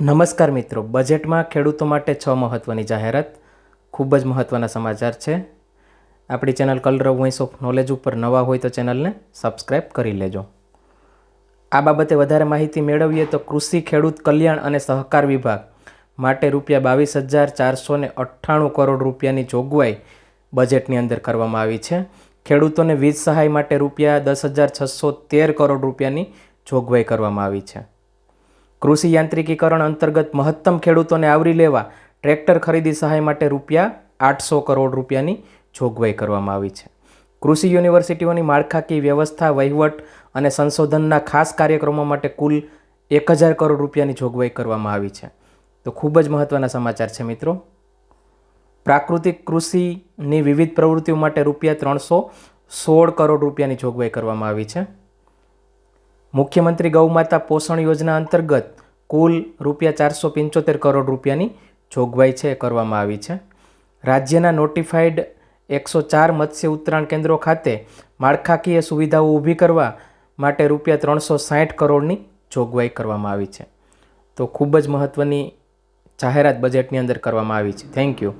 નમસ્કાર મિત્રો, બજેટમાં ખેડૂતો માટે છ મહત્ત્વની જાહેરાત. ખૂબ જ મહત્ત્વના સમાચાર છે. આપણી channel Kalrav voice of knowledge ઉપર નવા હોય તો ચેનલને સબસ્ક્રાઈબ કરી લેજો. આ બાબતે વધારે માહિતી મેળવીએ તો કૃષિ, ખેડૂત, કલ્યાણ અને સહકાર વિભાગ માટે રૂપિયા બાવીસ હજાર ચારસો ને અઠ્ઠાણું કરોડ રૂપિયાની જોગવાઈ બજેટની અંદર કરવામાં આવી છે. ખેડૂતોને વીજ સહાય માટે રૂપિયા દસ હજાર છસો તેર કરોડ રૂપિયાની જોગવાઈ કરવામાં આવી છે. કૃષિ યાંત્રિકીકરણ અંતર્ગત મહત્તમ ખેડૂતોને આવરી લેવા ટ્રેક્ટર ખરીદી સહાય માટે રૂપિયા આઠસો કરોડ રૂપિયાની જોગવાઈ કરવામાં આવી છે. કૃષિ યુનિવર્સિટીઓની માળખાકીય વ્યવસ્થા, વહીવટ અને સંશોધનના ખાસ કાર્યક્રમો માટે કુલ એક હજાર કરોડ રૂપિયાની જોગવાઈ કરવામાં આવી છે. તો ખૂબ જ મહત્ત્વના સમાચાર છે મિત્રો. પ્રાકૃતિક કૃષિની વિવિધ પ્રવૃત્તિઓ માટે રૂપિયા ત્રણસો સોળ કરોડ રૂપિયાની જોગવાઈ કરવામાં આવી છે. મુખ્યમંત્રી ગૌમાતા પોષણ યોજના અંતર્ગત કુલ રૂપિયા ચારસો પંચોતેર કરોડ રૂપિયાની જોગવાઈ છે, કરવામાં આવી છે. રાજ્યના નોટિફાઈડ એકસો ચાર મત્સ્ય ઉત્તરાયણ કેન્દ્રો ખાતે માળખાકીય સુવિધાઓ ઊભી કરવા માટે રૂપિયા ત્રણસો સાઠ કરોડની જોગવાઈ કરવામાં આવી છે. તો ખૂબ જ મહત્ત્વની જાહેરાત બજેટની અંદર કરવામાં આવી છે. Thank you